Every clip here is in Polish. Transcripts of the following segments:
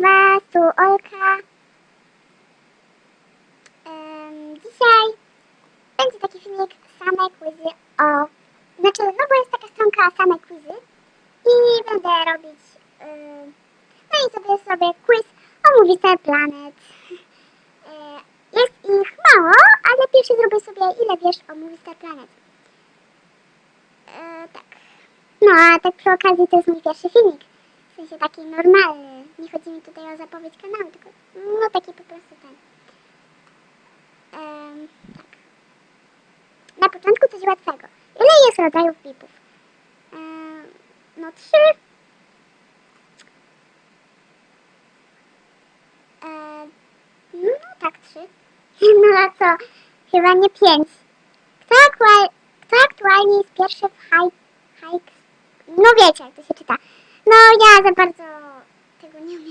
Was, tu Olka. Em, dzisiaj będzie taki filmik same quizy o... Znaczy, no bo jest taka stronka same quizy i będę robić... no i sobie sobie quiz o Movie Star Planet. E, Jest ich mało, ale pierwszy zrobię sobie ile wiesz o Movie Star Planet. E, tak. No, a tak przy okazji to jest mój pierwszy filmik. W sensie taki normalny. Nie chodzi mi tutaj o zapowiedź kanału, tylko no taki po prostu ten. Tak. Na początku coś łatwego. Ile jest rodzajów bipów? Em, no trzy. No tak, trzy. No a co? Chyba nie pięć. Kto, aktual, kto aktualnie jest pierwszy w hike? No wiecie, jak to się czyta. No ja za bardzo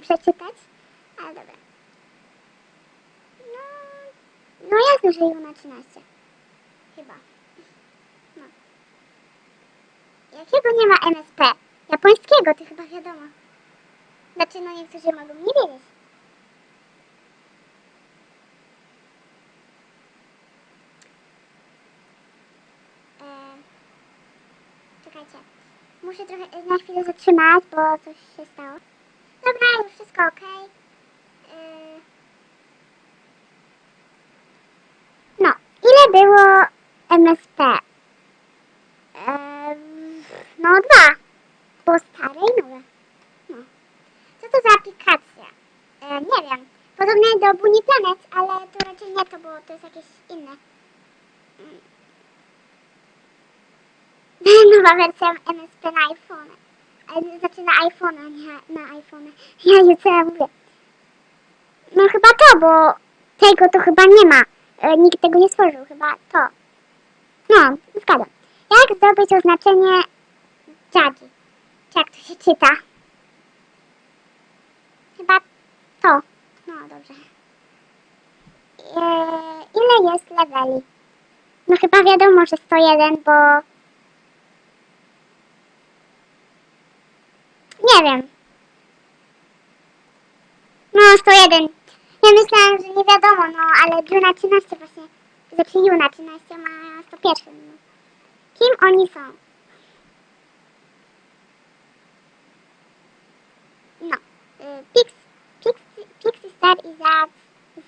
przeczytać, ale dobra. No, no jasne, że Juna 13. Chyba. No. Jakiego nie ma MSP? Japońskiego, to chyba wiadomo. Znaczy, no niektórzy mogą nie wiedzieć. E. Muszę trochę na chwilę zatrzymać, bo coś się stało. Dobra, już wszystko ok. No, ile było MSP? Em, no dwa. Było stare i nowe. No. Co to za aplikacja? E, nie wiem. Podobne do Bunny Planet, ale to raczej nie to, bo to jest jakieś inne. Mm. Nowa wersja MSP na iPhone. Znaczy na iPhone, a nie na iPhone. Ja co ja mówię. No chyba to, bo tego to chyba nie ma. E, nikt tego nie stworzył, chyba to. No, zgadzam. Jak zdobyć oznaczenie? Czy jak to się czyta? Chyba to. No, dobrze. E, ile jest leveli? No chyba wiadomo, że 101, bo Nie wiem. No, 101. Ja myślałam, że nie wiadomo, no, ale Juna 13 właśnie, znaczy Juna 13 ma 101. No. Kim oni są? No, y, Pix, Pix, Star i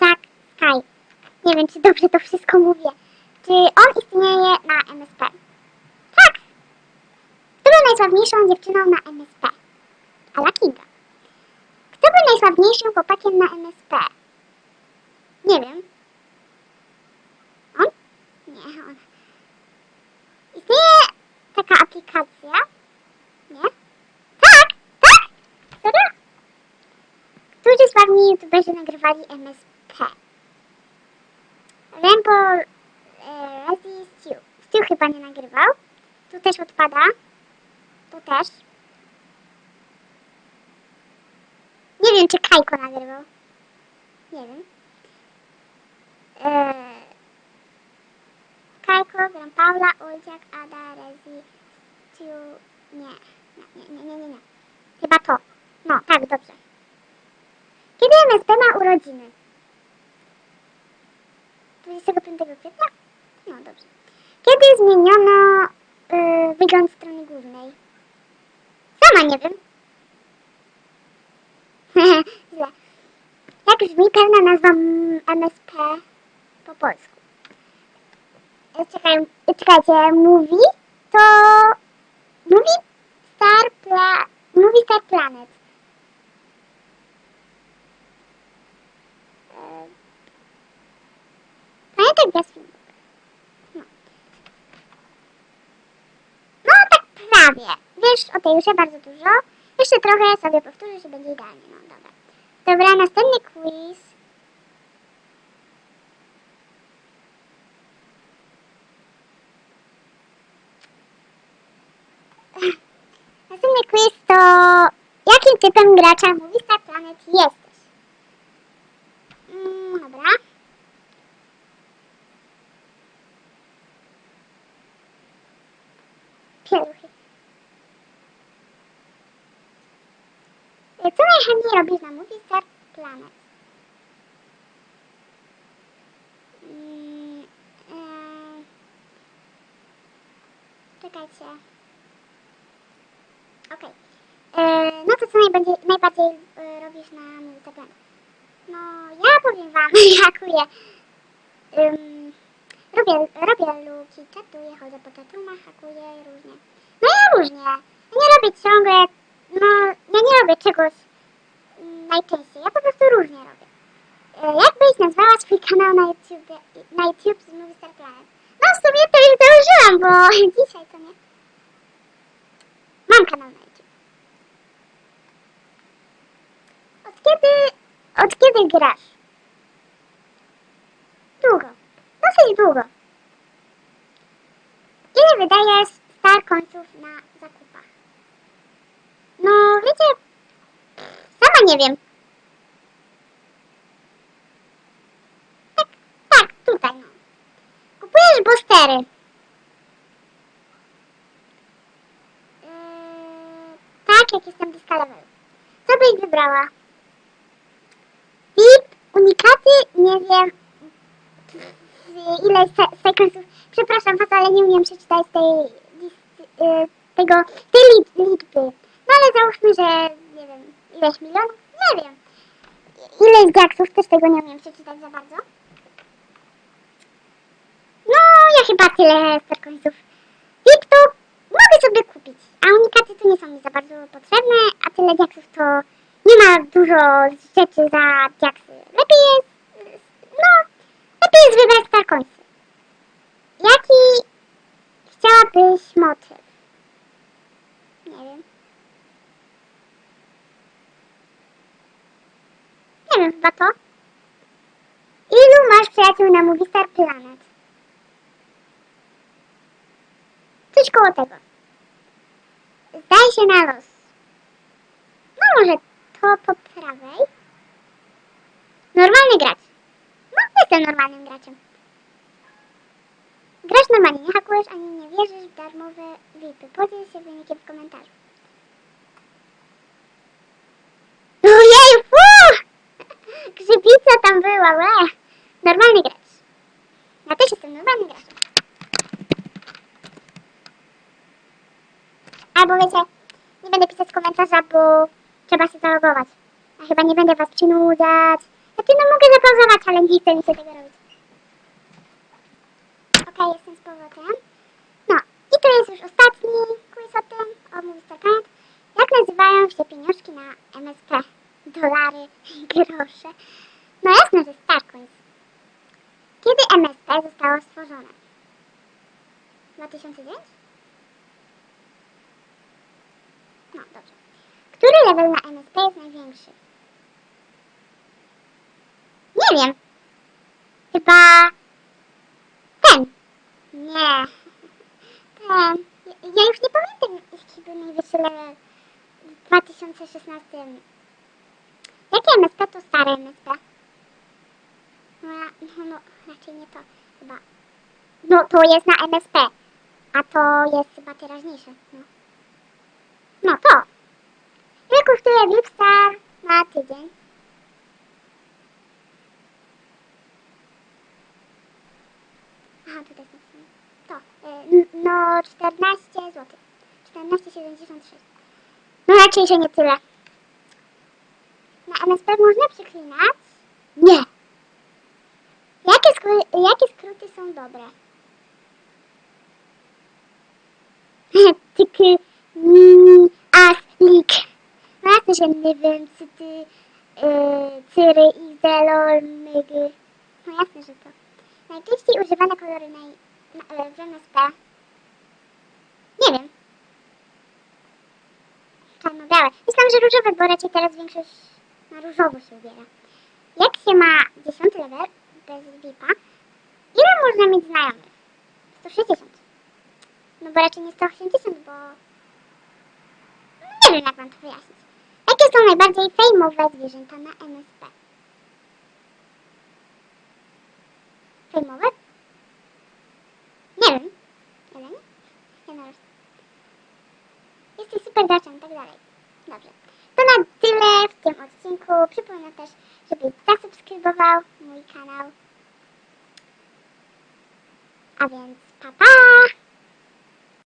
Zack, Sky. Nie wiem, czy dobrze to wszystko mówię. Czy on istnieje na MSP? Tak! Kto był najsławniejszą dziewczyną na MSP? Ala Kinga. Kto był najsławniejszym chłopakiem na MSP? Nie wiem. On? Nie, on. Istnieje taka aplikacja? Nie? Tak! Tak! Serio? Którzy sławni youtuberzy nagrywali MSP? Rainbow e, Stew. Stew chyba nie nagrywał. Tu też odpada. Tu też. Nie wiem, czy Kajko nagrywał. Nie wiem. Eee... Kajko, Gran Paula, Oldziak, Ada, Rezi, Stu... Nie. Nie, nie, nie, nie, nie. Chyba to. No, tak, dobrze. Kiedy MSP ma urodziny? 25 kwietnia? No, dobrze. Kiedy zmieniono yy, wygląd strony głównej? Sama nie wiem. Źle. Jak brzmi pełna nazwa MSP po polsku? Czekaj, czekajcie, mówi to... Mówi Star Pla... Mówi Star Planet. E, filmu. No. no tak prawie. Wiesz o tej grze bardzo dużo. Jeszcze trochę sobie powtórzę, że będzie idealnie. No dobra. Dobra, następny quiz. Następny quiz to jakim typem gracza mówi Star Planet jesteś? Mm, dobra. Pieluchy. Y, Co najchętniej robisz na Movie Star Planet? Mm, Czekajcie. Okej. E, No to co najbardziej, najbardziej e, robisz na Movie Star Planet? No, ja powiem wam, hakuję. Um, robię, robię luki, czatuję, chodzę po czatrumach, hakuję różnie. No ja różnie. Nie robię ciągle, no ja nie robię czegoś najczęściej. Ja po prostu różnie robię. E, Jakbyś nazwała swój kanał na YouTube, na YouTube z Movie Star Planet? No w sumie to już założyłam, bo dzisiaj to nie. Mam kanał na YouTube. Od kiedy, od kiedy grasz? Długo. Dosyć długo. Ile wydajesz star końców na zakupach? No, wiecie, sama nie wiem. Tak, tak, tutaj. Kupujesz boostery. Yy, tak, jak jestem bliska levelu. Co byś wybrała? VIP, unikaty, nie wiem, w ile se- sekundów. Przepraszam was, ale nie umiem przeczytać tej y, tego, tej li- liczby. No ale załóżmy, że nie wiem, ileś milionów? Nie wiem. Ileś diaksów, też tego nie umiem przeczytać za bardzo. No, ja chyba tyle sterkońców. VIP to mogę sobie kupić, a unikaty to nie są mi za bardzo potrzebne, a tyle diaksów to nie ma dużo rzeczy za diaksy. Lepiej jest, no, lepiej jest wybrać sterkońcy. Jaki chciałabyś motyw? Nie wiem. Chyba to. Ilu masz przyjaciół na Movie Star Planet? Coś koło tego. Zdaj się na los. No może to po prawej. Normalny gracz. No, jestem normalnym graczem. Grasz normalnie, nie hakujesz ani nie wierzysz w darmowe VIPy. Podziel się wynikiem w komentarzu. Fu! Grzybica tam była, łe! Normalny gracz. Ja też jestem normalnym graczem. Albo wiecie, nie będę pisać komentarza, bo trzeba się zalogować. A chyba nie będę was przynudzać. Znaczy, no mogę zapauzować, ale nie chcę mi się tego robić. Okej, jestem z powrotem. No, i to jest już ostatni quiz o tym, o Planet. Jak nazywają się pieniążki na MSP? Dolary, grosze. No jasne, że Starcoins. Kiedy MSP zostało stworzone? 2009? No, dobrze. Który level na MSP jest największy? Nie wiem. Chyba ten. Nie. Ten. Ja już nie pamiętam, jaki był najwyższy level w 2016. Jakie MSP to stare MSP? No, no, no raczej nie to chyba. No to jest na MSP, a to jest chyba teraźniejsze. No, no to. Ile kosztuje VIP Star na tydzień? Aha, tutaj jest napisane. To. y, No 14 zł. 14,76. No raczej, że nie tyle. Na MSP można przeklinać? Nie. Jakie, skróty, jakie skróty są dobre? Tyky, mini, as, lik. No jasne, że nie wiem, cyty, yy, cyry, izolol, mygy. No jasne, że to. Najczęściej używane kolory na, na, e, w MSP. Nie wiem. Czarno-białe. Myślałam, że różowe, bo raczej teraz większość na różowo się ubiera. Jak się ma 10 level bez VIP-a, ile można mieć znajomych? 160. No bo raczej nie 180, bo... Nie wiem, jak mam to wyjaśnić. Jakie są najbardziej fejmowe zwierzęta na MSP? Fejmowe? Nie wiem. Jelenie? Jednorożce. Jesteś super graczem, tak dalej. Dobrze. To na tyle w tym odcinku. Przypominam też, żebyś zasubskrybował mój kanał. A więc pa pa!